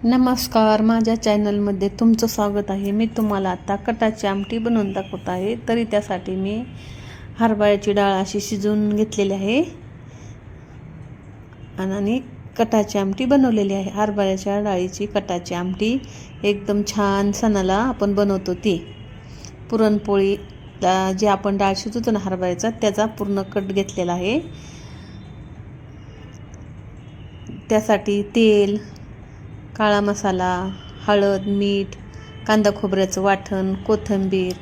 नमस्कार माझ्या चॅनलमध्ये तुमचं स्वागत आहे. मी तुम्हाला आता कटाची आमटी बनवून दाखवत आहे. तरी त्यासाठी मी हरभऱ्याची डाळ अशी शिजवून घेतलेली आहे. आणि कटाची आमटी बनवलेली आहे. हरभऱ्याच्या डाळीची कटाची आमटी एकदम छान सणाला आपण बनवतो ती. पुरणपोळीला जे आपण डाळ शिजवतो ना हरभऱ्याचा त्याचा पूर्ण कट घेतलेला आहे. त्यासाठी तेल काळा मसाला हळद मीठ कांदा खोबऱ्याचं वाटण कोथिंबीर.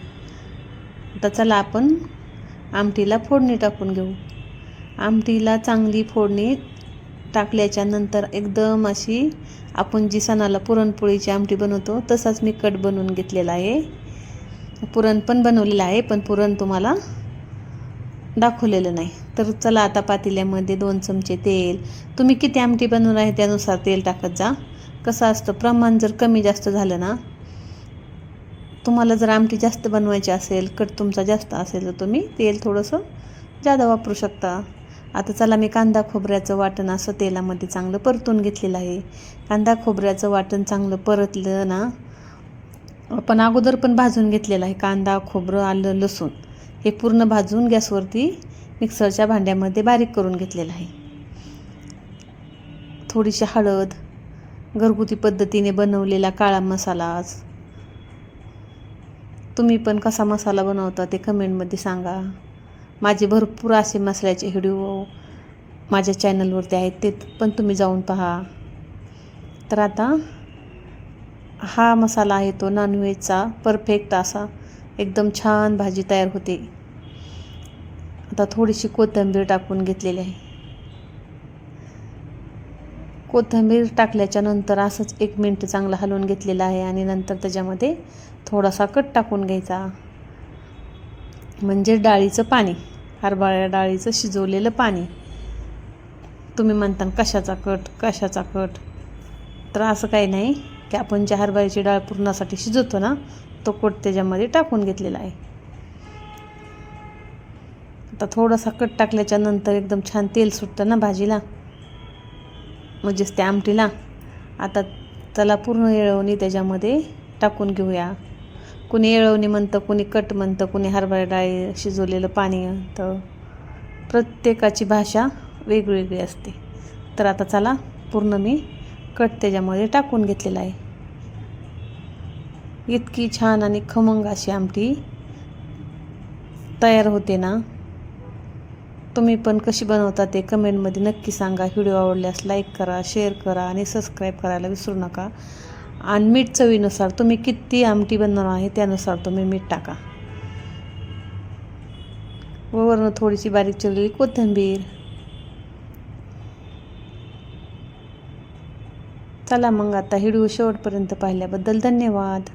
आता चला आपण आमटीला फोडणी टाकून घेऊ. आमटीला चांगली फोडणी टाकल्याच्या नंतर एकदम अशी आपण जी सणाला पुरणपोळीची आमटी बनवतो तसाच मी कट बनवून घेतलेला आहे. पुरण पण बनवलेलं आहे पण पुरण तुम्हाला दाखवलेलं नाही. तर चला आता पातेल्यामध्ये दोन चमचे तेल. तुम्ही किती आमटी बनवणार आहे त्यानुसार तेल टाकत जा. कसं असतं? प्रमाण जर कमी जास्त झालं ना तुम्हाला जर आमटी जास्त बनवायची असेल कट तुमचा जास्त असेल तर तुम्ही तेल थोडंसं जादा वापरू शकता. आता चला मी कांदा खोबऱ्याचं वाटण असं तेलामध्ये चांगलं परतून घेतलेलं आहे. कांदा खोबऱ्याचं वाटण चांगलं परतलं ना आपण अगोदर पण भाजून घेतलेलं आहे. कांदा खोबरं आलं लसूण हे पूर्ण भाजून गॅसवरती मिक्सरच्या भांड्यामध्ये बारीक करून घेतलेलं आहे. थोडीशी हळद घरगुती पद्धतीने बनवलेला काळा मसाला तुम्ही पण कसा मसाला बनवता ते कमेंटमध्ये सांगा. माझे भरपूर असे मसाल्याचे व्हिडिओ माझ्या चॅनलवरती आहेत ते पण तुम्ही जाऊन पहा. तर आता हा मसाला आहे तो नॉनव्हेजचा परफेक्ट असा एकदम छान भाजी तयार होते. आता थोडीशी कोथिंबीर टाकून घेतलेली आहे. कोथिंबीर टाकल्याच्या नंतर असंच एक मिनटं चांगलं हलवून घेतलेलं आहे आणि नंतर त्याच्यामध्ये थोडासा कट टाकून घ्यायचा. म्हणजे डाळीचं पाणी हरभऱ्या डाळीचं शिजवलेलं पाणी. तुम्ही म्हणता कशाचा कट? कशाचा कट? तर असं काही नाही की आपण ज्या हरभऱ्याची डाळ पुरणासाठी शिजवतो ना तो कट त्याच्यामध्ये टाकून घेतलेला आहे. आता थोडासा कट टाकल्याच्या नंतर एकदम छान तेल सुटतं ना भाजीला. म्हणजेच त्या आमटीला आता त्याला पूर्ण येळवणी त्याच्यामध्ये टाकून घेऊया. कुणी येळवणी म्हणतं कुणी कट म्हणतं कुणी हरभरा डाळी शिजवलेलं पाणी तर प्रत्येकाची भाषा वेगवेगळी असते. तर आता चला पूर्ण मी कट त्याच्यामध्ये टाकून घेतलेला आहे. इतकी छान आणि खमंग अशी आमटी तयार होते ना. तुम्ही पण कशी बनवता ते कमेंटमध्ये नक्की सांगा. व्हिडिओ आवडल्यास लाईक करा शेअर करा आणि सबस्क्राईब करायला विसरू नका. आणि मीठ चवीनुसार तुम्ही किती आमटी बनवणार आहे त्यानुसार तुम्ही मीठ टाका. व वरून थोडीशी बारीक चिरलेली कोथिंबीर. चला मग आता व्हिडिओ शेवटपर्यंत पाहिल्याबद्दल धन्यवाद.